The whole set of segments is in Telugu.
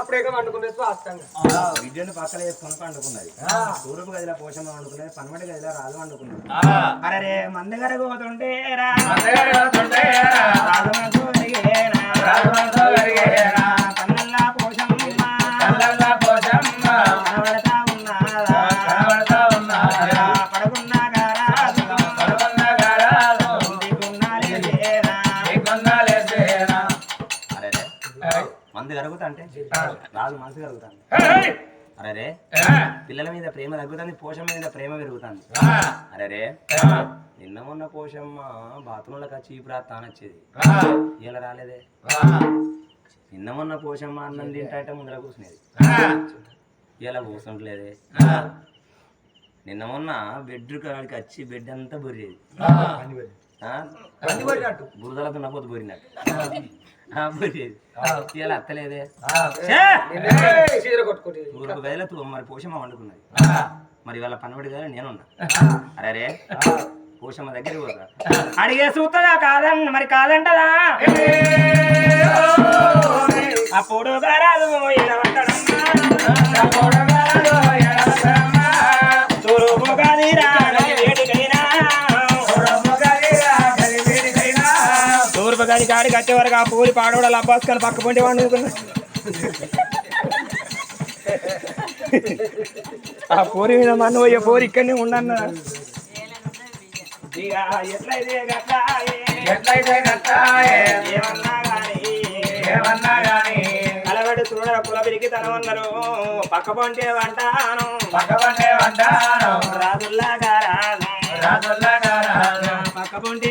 అప్పుడే వండుకునే వాస్తవంగా. విద్యను పక్కన వేసుకొని పండుకున్నది. తూర్పు గదిలో పోషమ్మ వండుకున్నది పనమటి గదిలో రాజు వండుకున్నది. అరే రే మంది గారు పోతుంటే రాజు కరుగుతా అంటే రాజు మనసు కరుగుతాంది అరే పిల్లల మీద ప్రేమ తగ్గుతుంది పోషమ్మ మీద ప్రేమ పెరుగుతుంది. అరే రే నిన్న మొన్న పోషమ్మ బాత్రూంలోకి వచ్చి ఈ ప్రార్థన వచ్చేది ఇలా రాలేదే. నిన్న మొన్న పోషమ్మ అన్నం తింటే ముందర కూర్చునేది. ఇలా కూర్చుంటలేదే. నిన్న మొన్న బెడ్ కాడికి వచ్చి బెడ్ అంతా బొరిచేది ఆ? బురదల దున్నపోతు బొరినట్టు అత్తలేదే. మరి పోషమ్మ వండుకున్నది. మరి వాళ్ళ పనబడి గదిలో నేనున్నా. అరే పోషమ్మ దగ్గరికి పోతా అడిగే సూతదా కాదన్ మరి కాదంటదా? అప్పుడు గారాలు కాడికి వచ్చే వరకు ఆ పూరి పాడోడు అబ్బాసుకొని పక్క పొంటి వండుకున్నా ఆ పూరి మీద మన్ను పోయే పూరి ఇక్కడనే ఉండన్న ఎట్లయితే గట్లాయే, ఏమన్నా గాని కలబడి చూడ కులబిరికి తనమన్నారు పక్క పొంటే వంటాను. రాజుల్లాగా రాజు. పక్క పొంటే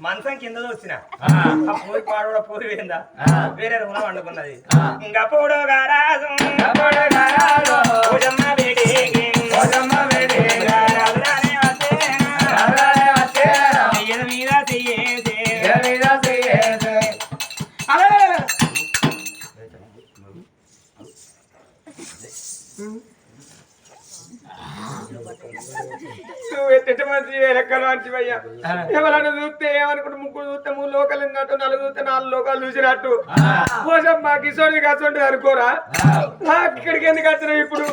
మంచం కింద చూసిన ఆ. పూరి పాడు పూరి పోయిందా? వేరే రూమ్లో వండుకున్నది. ఇంకా పూడు గారాజు. వేడికి లెక్కలు ఎవరన్నా చూస్తే ఏమనుకుంటు ముగ్గురు చూస్తే మూడు లోకాలు ఉన్నట్టు నలుగు చూస్తే నాలుగు లోకాలు చూసినట్టు. కోసం మా కిషోర్ కసండి అనుకోరా? నాకు ఇక్కడికి ఎందుకు వచ్చినావు ఇప్పుడు?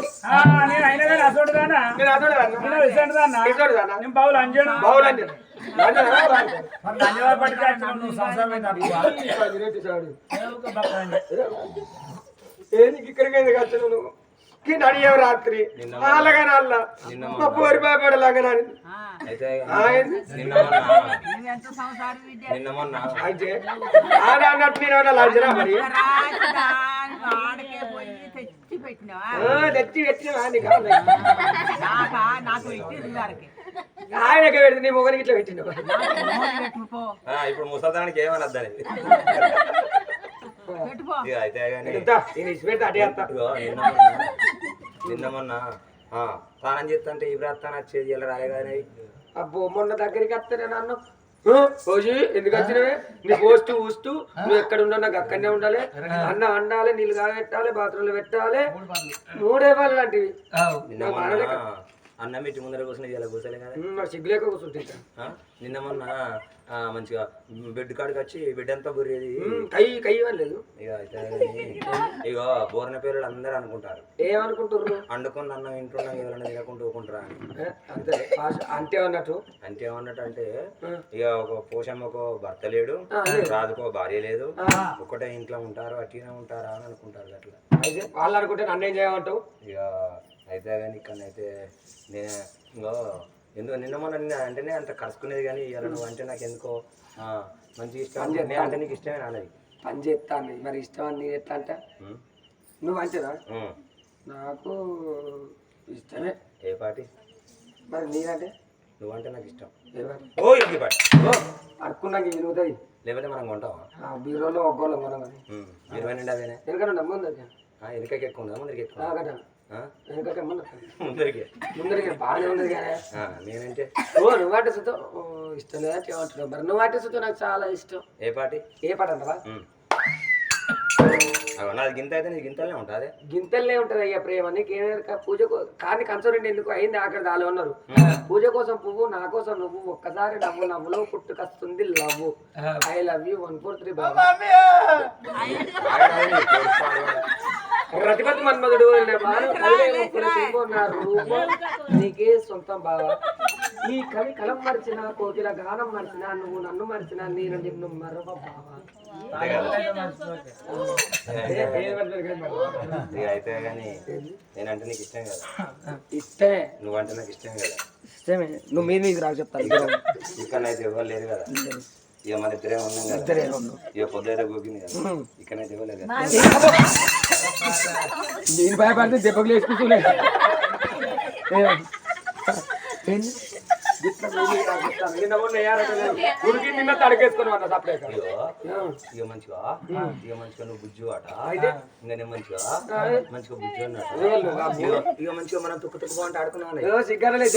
నేను అయినా అసోడుదానా బావులు అంజను సంవత్సరం అయితే. ఏంది ఇక్కడికి ఎందుకు వచ్చినావు నువ్వు? అడిగావు రాత్రి? అలాగా నల్ల మా పోరి భయపడలాగా నాని అయితే ఆయన అన్నట్టు నేను లంచరా మరి? తెచ్చి పెట్టిన ఆయనకే పెడితే నీ మొగనికి ఇట్లా ఆ, ఇప్పుడు ముసల్దానికి ఏమనద్దని అయితే అటే నిన్న మొన్న చేస్తుంటే ఈ ప్రార్థన వచ్చేది ఇలా రాలే కానీ అబ్బో మొన్న దగ్గరికి వస్తానే నన్ను. పోజీ ఎందుకు వచ్చినవే? నీ పోస్ట్ ఊస్తూ నువ్వు ఎక్కడ ఉన్నా నాకు అక్కడనే ఉండాలి. అన్న వండాలి నీళ్ళు కాగబెట్టాలి బాత్రూంలో పెట్టాలి. మూడే పనులు లాంటివి. అన్నం పెట్టి ముందర కూర్చుని ఇలా కూర్చోలే కదా? సిగ్గులేక కూర్చుంటా నిన్న మొన్న మంచిగా బెడ్ కాడికి వచ్చి బెడ్ అంతా బుర్రేది కై కై లేదు ఇక బోర్న పేర్లు అందరూ అనుకుంటారు. ఏమనుకుంటున్నారు అండుకున్న అన్నం ఇంట్లో ఎవరైనా తినకుండా ఊకుంటారా అని. ఏ, అంతే భాష- అంతే అన్నట్టు. అంటే. ఇక ఒక పోషమ్మకు భర్త లేడు. రాజుకో భార్య లేదు. ఒకటే ఇంట్లో ఉంటారు అట్టినే ఉంటారా అని అనుకుంటారు అట్లా అయితే వాళ్ళు అనుకుంటే నన్ను ఏం చేయమంటావు? ఇక అయితే కానీ ఇక్కడ అయితే నేను ఇంకో ఎందుకు నిన్న మొన్న నిన్న అంటేనే అంత కలుసుకునేది కానీ ఇవాళ నువ్వు అంటే నాకు ఎందుకో మంచి ఇష్టం నేను అంటే నీకు ఇష్టమే నాన్నది. పని చేస్తాను. మరి ఇష్టం అని నేను ఎట్లా అంటే నువ్వు అంతేనా? నాకు ఇష్టమే. ఏ పార్టీ? మరి నీదంటే నువ్వంటే నాకు ఇష్టం. ఏ పాట? ఓ ఇది పార్టీ. ఓ, అడుక్కున్నాక విరుగుతుంది లేకపోతే మనం కొంటావా? బీరోలో ఒగ్గోళ్ళం మనం కానీ ఇరవై నిండా అవేనే? ఎందుకంటే నమ్ముంది వెనకకి ఎక్కువ ఉందా? ముందరికి ఎక్కువ ముందరికి ముందరికి. బాగానే ఉంది కానీ ఆ, నేనంటే. ఓ నువ్వు సుతో? ఇష్టం లేదా? ఏమంటున్నావు మరి నువ్వు వాటి సుతో నాకు చాలా ఇష్టం. ఏ పార్టీ ఏ పాట అంటవా? నాది గింత అయితే నీది గింతలనే ఉంటుంది. గింతల్లే ఉంటది అయ్యా ప్రేమ. నీకేమైనా పూజ కానీ కంచోరెండి ఎందుకు అయింది? అక్కడ దాని ఉన్నారు. పూజ కోసం పువ్వు నా కోసం నువ్వు. ఒక్కసారి నవ్వు నవ్వులో పుట్టుకొస్తుంది love. I love you one four three బాబా రతిపతి మన్మధుడు నీకే సొంతం బావా. ఈ కవి కలం మరిచిన కోకిల గానం మరిచిన నువ్వు నన్ను మరిచిన నేను నిన్ను మరవ బావా అయితే కానీ నేనంటే నీకు ఇష్టం కదా? ఇష్టమే. నువ్వంటే నాకు ఇష్టం కదా? ఇష్టమే. నువ్వు మీద నీకు రాకు చెప్తాను. ఇక్కడనైతే ఎవరు లేరు కదా? ఇక మన ఇద్దరే ఉన్నాం కదా? ఇక పొద్దుైతే గోకింది కదా? లేరు కదా? నేను భయపడితే నిన్న తడికేసుకుని అన్న సపరేట్ ఇగో ఇక మంచిగా ఇక మంచిగా నువ్వు బుజ్జు ఆట ఇంకా నేను మంచిగా మంచిగా బుజ్జు అన్నట్టు ఇక మంచిగా మనం తుక్కు తుక్కు బాగుంటే ఆడుకున్నాను సిగ్గరలే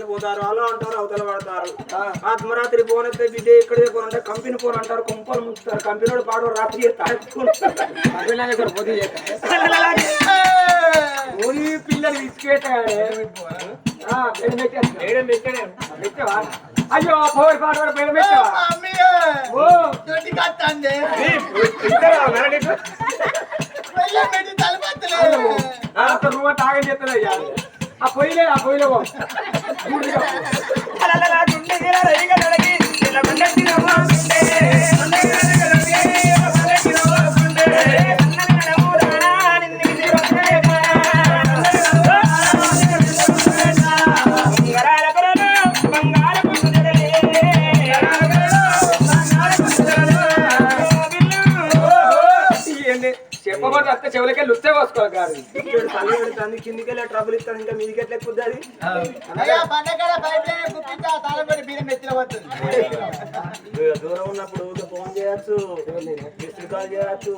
కాలేజీలకు పోతారు అలా అంటారు అవతల పడతారు. ఆత్మరాత్రి ఫోన్ అయితే బిడ్డ ఇక్కడ ఫోన్ అంటే కంపెనీ ఫోన్ అంటారు కుంపలు ముంచుతారు కంపెనీ పాడు రాత్రి ఊరి పిల్లలు ఇసుకేటాడే అయ్యో పోరు పాడు నువ్వు తాగని చెప్తానయ్యా ఆ పొయ్యిలే ఆ పొయ్యిలో గుండె పెడుతుంది కిందికి వెళ్ళి ట్రబుల్ ఇస్తాను ఇంకా మీదికి ఎట్లా ఇక దూరం ఉన్నప్పుడు ఫోన్ చేయొచ్చు మిస్డ్ కాల్ చేయొచ్చు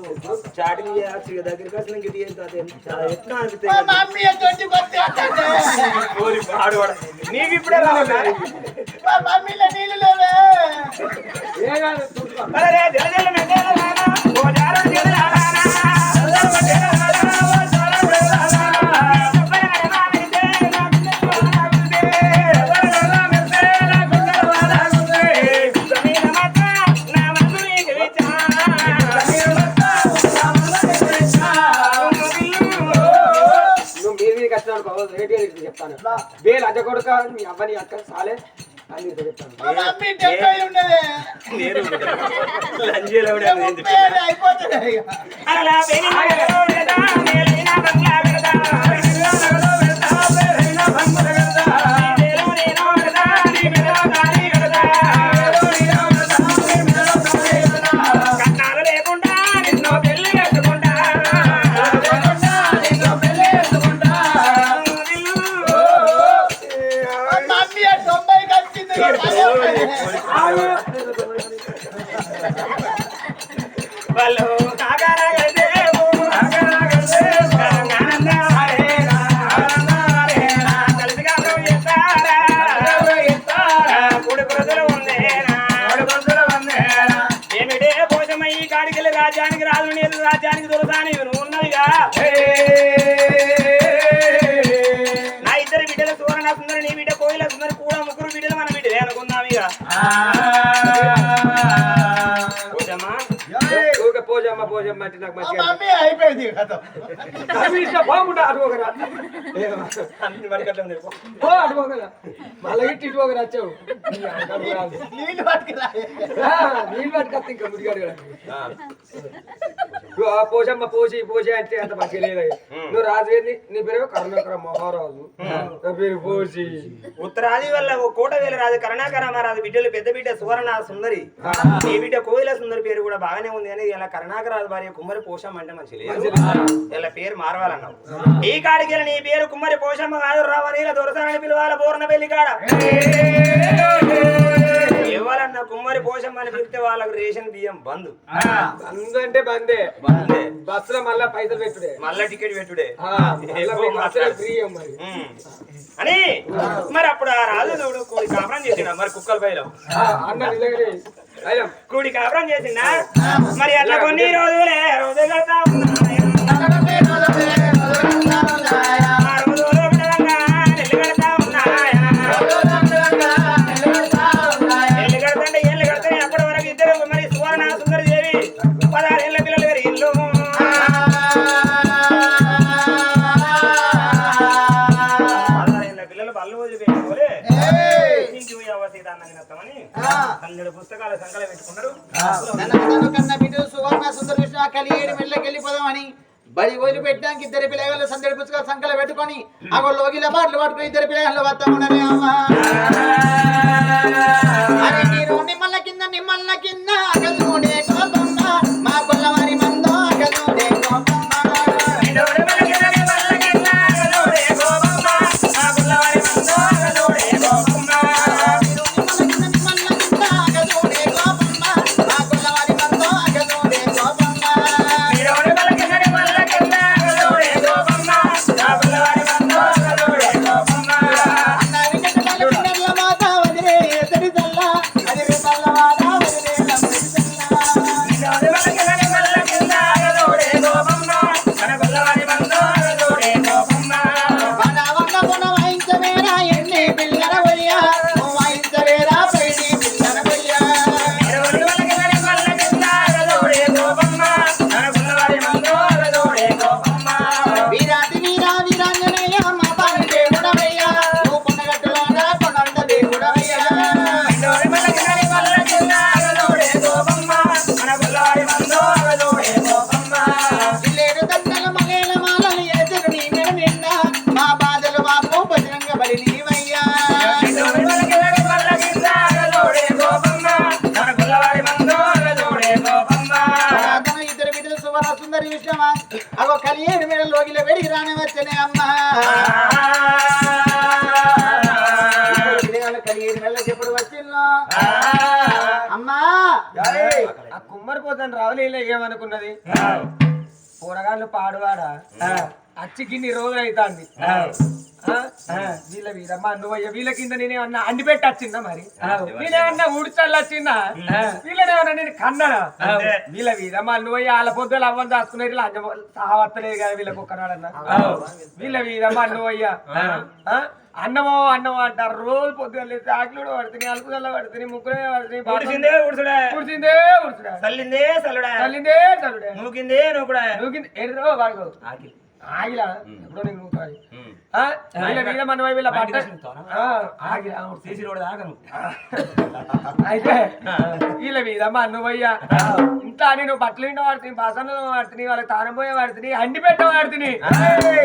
చాటింగ్ చేయొచ్చు ఇక దగ్గరికి వచ్చిన ఇంక ఇది ఎంత అది చాలా ఎక్కువ పాడువాడ. నీకు ఇప్పుడే రావాలి చూసుకో కొడుక మీ అవ్వని అక్క సాలే అని చెప్తాను నేను వాళ్ళు తెమ్మంటే నాకు మమ్మీ అయిపోయింది బాగుంటా. ఓ మళ్ళీ ఇటు వచ్చావు. నీళ్ళు పట్టుకురా. నీళ్ళు పట్టుకొస్తే ఇంకా ముడిగాడు ఆ. పోషమ్మ పోసి పోసి అంటే అంత మంచిగా లేదు. నువ్వు రాజు ఏంది నీ పేరు కరుణాకర మహారాజు. నా పేరు పోసి. ఉత్తరాది వల్ల ఓ కోట వేల రాజు కరుణాకర మహారాజు బిడ్డలు పెద్ద బిడ్డ సువర్ణ సుందరి. ఈ బిడ్డ కోయిల సుందరి పేరు కూడా బాగానే ఉంది అని ఇలా కరుణాకరాజు భార్య కుమ్మరి పోషమ్మ అంటే మంచి లేదు ఇలా పేరు మారవాలన్నావు ఈ కాడికి నీ పేరు కుమ్మరి పోషమ్మ కాదు రావని ఇలా దొరసానని పిలవాల బోర్న పెళ్ళి కాడ కుమ్మరి పోషమ్మ అని పిలిస్తే వాళ్ళకు రేషన్ బియ్యం బంద్ బంద్ అంటే బందే బందే బస్సులో మళ్ళా పైసలు పెట్టుడే మళ్ళా టికెట్ పెట్టుడే. అని మరి అప్పుడు ఆ రాజు చూడు కూడి కాపురం చేసిన మరి కుక్కల పైలో కూడి కాపురం చేసిందా మరి అట్లా కొన్ని రోజులే రోజు రోజులు పెట్టుకున్నారు కన్న బిడ్డ సువర్ణ సుందర విష్ణు కలియేడు మెల్లకి వెళ్ళిపోదామని బడి వదిలి పెట్టడానికి ఇద్దరు పిల్లగాళ్ళు సందడి పుస్తకాలు సంకల పెట్టుకొని అగో లోగిల పాటలు పట్టుకుని ఇద్దరు పిల్లగాళ్ళు వస్తా అమ్మా. అరే కింద నిమ్మల కింద కలియేడు మేడ లోగిల వెడిగి రాని వచ్చనే అమ్మా కలియేడు మెల్ల చెప్పుడు వచ్చిందో? అమ్మా! ఏయ్, ఆ కుమ్మరి పోతాను రావలేలే ఏమనుకున్నది? కూరగాయలు పాడువాడా? అచ్చి గిన్ని రోజులు అవుతాంది. వీళ్ళ వీరమ్మ నువ్వు వీళ్ళ కింద నేను ఏమన్నా అండి పెట్టి వచ్చిందా మరి? నేనేమన్నా ఉడిచల్లి వచ్చిందా. వీళ్ళనేమన్నా నేను కన్నానా? వీళ్ళ వీరమ్మ నువ్వు వాళ్ళ పొద్దులు అవ్వని దాచుకునేది లంచం సావత్తలేదు కదా వీళ్ళకి ఒక్కనాడన్నా వీళ్ళ వీరమ్మ నువ్వయ్యా అన్నమో అన్నమో అంటారు. రోజు పొద్దుగా లేచి ఆకులు పడుతుంది అలుకుదల్ల పడుతుంది ముగ్గురే పడుతుంది ఉడిసిందే ఉడుసుడే కుడిసిందే ఉడుచుడా తల్లిందే సల్లుడా తల్లిందే తల్లుడే నూకిందే నూకుడా. నువ్వు ఎడుదో వాడు ఆకిలి. ఆగిలా. ఎప్పుడో నీకు? వీళ్ళ వీళ్ళ మన వీళ్ళ బట్ట ఆగిలా. రోడ్. అయితే వీళ్ళ మీద మా ఇంత అని నువ్వు బట్టలు ఇంట వాడుతుంది బాసనలు వాడుతుంది వాళ్ళకి తానం పోయే వాడుతుంది అండి పెట్ట వాడుతుంది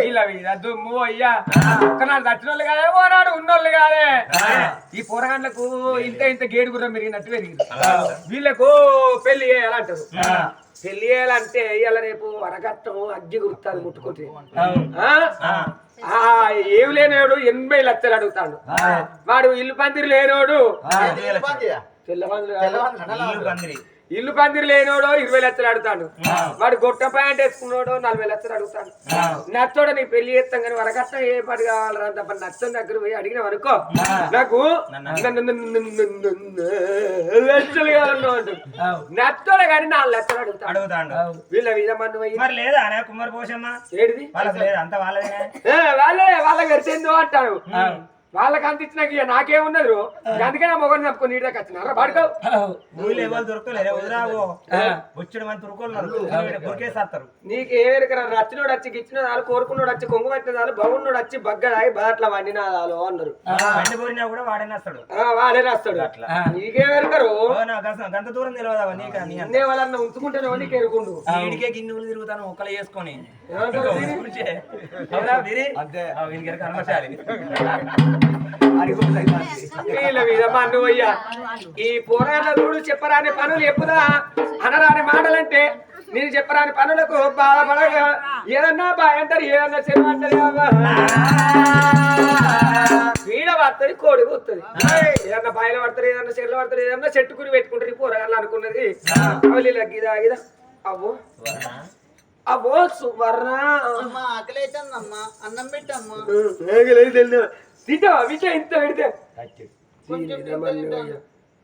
వీళ్ళ మీద దుమ్ము అయ్యా. ఒక్కనాడు వాళ్ళు కాదే పోరాడు ఉన్నోళ్ళు కాదే. ఈ పోరగాళ్ళకు ఇంత ఇంత గేడు గుర్రం పెరిగినట్టు పెరిగింది. వీళ్ళకు పెళ్ళి చేయాలంటారు. పెళ్ళి చేయాలంటే ఇవాళ రేపు వరకట్టం అగ్గి గుర్తాలు ముట్టుకుంటే. ఆ? ఆ, ఏమి లేనోడు ఎనభై లక్షలు అడుగుతాడు. వాడు ఇల్లు పందిరి లేనోడు తెల్ల పందిరి. కాదు. ఇల్లు పందిరి లేనోడు ఇరవై లక్షలు అడుగుతాడు. వాడు గొట్ట ప్యాంట్ వేసుకున్నాడు నలభై లక్షలు అడుగుతాడు. నచ్చోడు నీ పెళ్ళి చేస్తాం కానీ వరకట్నం ఏ పని కావాలరా తప్ప నచ్చని దగ్గర పోయి అడిగిన వరకు నాకు లక్షలు కావాలన్నా అంటాడు నచ్చోడు కానీ నాలుగు లక్షలు అడుగుతాడు. అడుగుతాండు. వీళ్ళ మీద మందు పోయి. మరి లేదా కుమ్మరి పోషమ్మ? ఏడిది? వాళ్ళకి లేదు? అంత వాళ్ళదేనే? ఏ, వాళ్ళే వాళ్ళ గడిచేందో అంటాడు వాళ్ళకి అంత ఇచ్చినాక ఇక నాకేమున్నది. అందుకే నా మొగని తప్పుకొని నీటి దాకా వచ్చినారా పడుకో. ఊళ్ళో ఎవరు దొరకలేరు వదిరాగో వచ్చాడు మంది తురుకోన్నారు దొరికేసేస్తారు నీకు ఏ వెనుక రచ్చినోడు వచ్చి గిచ్చిన వాళ్ళు కోరుకున్నోడు వచ్చి కొంగు పెట్టిన వాళ్ళు బాగున్నోడు వచ్చి బగ్గడాయి బాట్ల వండిన వాళ్ళు అన్నారు. కూడా వాడేనేస్తాడు ఆ, వాడే రాస్తాడు. అట్లా. నీకే వెనుకరు ఓ, నా గంత- గంత దూరం తెలియదా నీకు అంత. అన్నే వాళ్ళన్న ఉంచుకుంటేనే నీకు ఎరుకుండు. వీడికే గిన్నె ఊళ్ళు తిరుగుతాను ఒక్కలు చేసుకొని. ఏమంటారు వీరి? వీళ్ళ అయ్యా. ఈ పోరాట చూడు చెప్పరాని పనులు ఎప్పుదా అనరాని మాటలంటే నేను చెప్పరాని పనులకు బాధపడగా ఏదన్నా బాగుంటారు ఏదన్నా చెరవంటారు వీడ పడుతుంది కోడి వస్తుంది ఏదన్నా బాయిల పడతారు ఏదన్నా చెర్ల పడతారు ఏదన్నా చెట్టుకుని పెట్టుకుంటారు ఈ పోరగాళ్ళు అనుకున్నది. అవలీల గిదా గిదా అవ్వో. అవ్వో సువర్ణ. అమ్మ ఆకలి అవుతుందమ్మా అన్నం పెట్టమ్మా. తింటావా విషయం ఇంత పెడితే కొంచెం తింటా తింటా.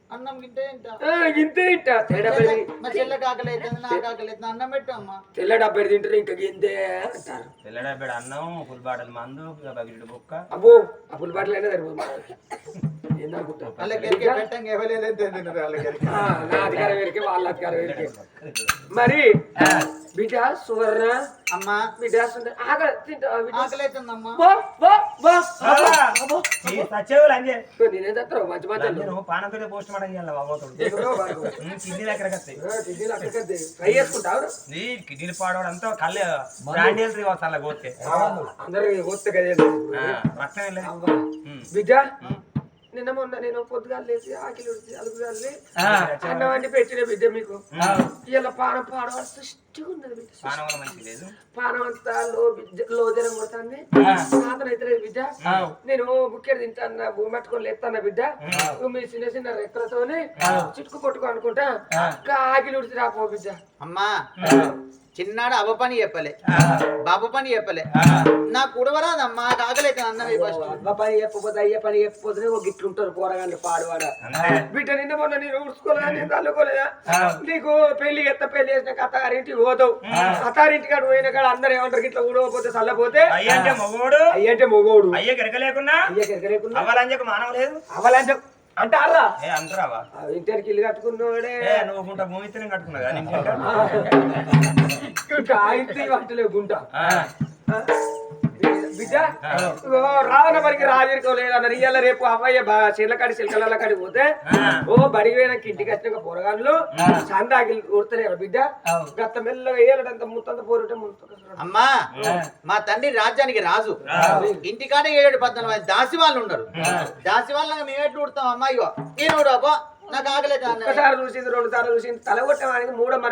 అన్నం తింటే తింటా ఆ, ఇంత తింటా తేడా పెరిగి మా చెల్లెకి ఆకలి అవుతుంది నాకు ఆకలి అవుతుంది అన్నం పెట్టమ్మా తెల్ల డబ్బెడు తింటారు ఇంకా గింతే అంటారు తెల్లడబ్బెడు అన్నం ఫుల్ బాటల్ మందు బకెట్ బుక్క అబ్బో ఆ పులి బాటలు అయినా సరిపోతుంది నా అధికారం వేరికే వాళ్ళ అధికారం వేరికే మరి బిడ్డ సువర్ణ అమ్మా. బిడ్డ నేనేం మంచి మంచి పోస్ట్ మార్టం చేయాలి చేసుకుంటావు నీ కిడ్నీలు పాడవాడు అంతా కళ్ళు అలా అందరూ వస్తే కదా రక్తం. బిడ్డ నిన్న మొన్న నేను పొద్దుగాలు లేచి ఆకిలి ఉడిచి అలుగుగాలి అన్నం వండి పెట్టిన బిడ్డ మీకు. ఇలా పానం పాడవాలి సృష్టిగా ఉన్నది బిడ్డ పానం పానం అంతా లో బిడ్డ లో జనం కొడుతుంది సాధన అయితే లేదు బిడ్డ నేను బుక్కెడు తింటాను భూమి పట్టుకొని లేస్తాను బిడ్డ. నువ్వు మీ చిన్న చిన్న రెక్కలతోనే చిటుకు పట్టుకో అనుకుంటా ఇంకా ఆకిలి ఉడిచి రాపో బిడ్డ. అమ్మా. చిన్నాడు అవ్వ పని చెప్పలే. బాబు పని చెప్పలే. నాకు కుడవరాదమ్మా అవుతుంది అన్నం అవ్వ పని చెప్పకపోతే అయ్యే పని చెప్పకపోతే ఒక గిట్లుంటారు పోరగాళ్ళు పాడువాడ. బిడ్డ నిన్న మొన్న నేను ఉడుచుకోలేదా నేను తల్లుకోలేదా? నీకు పెళ్ళి ఎత్త పెళ్ళి చేసిన అత్తారింటికి పోతావు. అత్తారింటి కాడ పోయిన కాడ అందరు ఏమంటారు ఇట్లా ఊడకపోతే చల్లపోతే? అయ్య అంటే మగోడు. అయ్యంటే మొగోడు. అయ్య కెరక లేకున్నా అయ్య కెరకలేకున్నా అవ్వాలంజకు మానవ లేదు అవలంటే అంటారా ఏ అంతరావా ఇంటికి ఇల్లు కట్టుకున్నోడే. నువ్వు గుంట భూమి ఇత్తనం కట్టుకున్నా కదా నీ ఇంటికి. ఇంకా ఇంటి వంటలే గుంట. ఆ. బిడ్డ రావణ పనికి రాజరికోలేదన్నారు ఇవాళ రేపు అవ్వయ్య చిల్లకాడి చిలకల కాడి పోతే ఓ బడికి పోయినాక ఇంటికి వచ్చినాక పోరగాళ్ళు సందాకి కొడతలేరు బిడ్డ. గత మెల్లగా ఏలడంత ముత్తంత పోరుంటే అమ్మా మా తండ్రి రాజ్యానికి రాజు. ఇంటికాడే ఏడు పద్నాలుగు మంది దాసి వాళ్ళు ఉండరు. దాసి వాళ్ళగా మేము ఎట్లు ఉడతాం అమ్మా ఇగో నేను నాకు అన్నం ఒకసారి చూసింది రెండు సార్లు చూసింది తల కొట్టడానికి మూడో మరి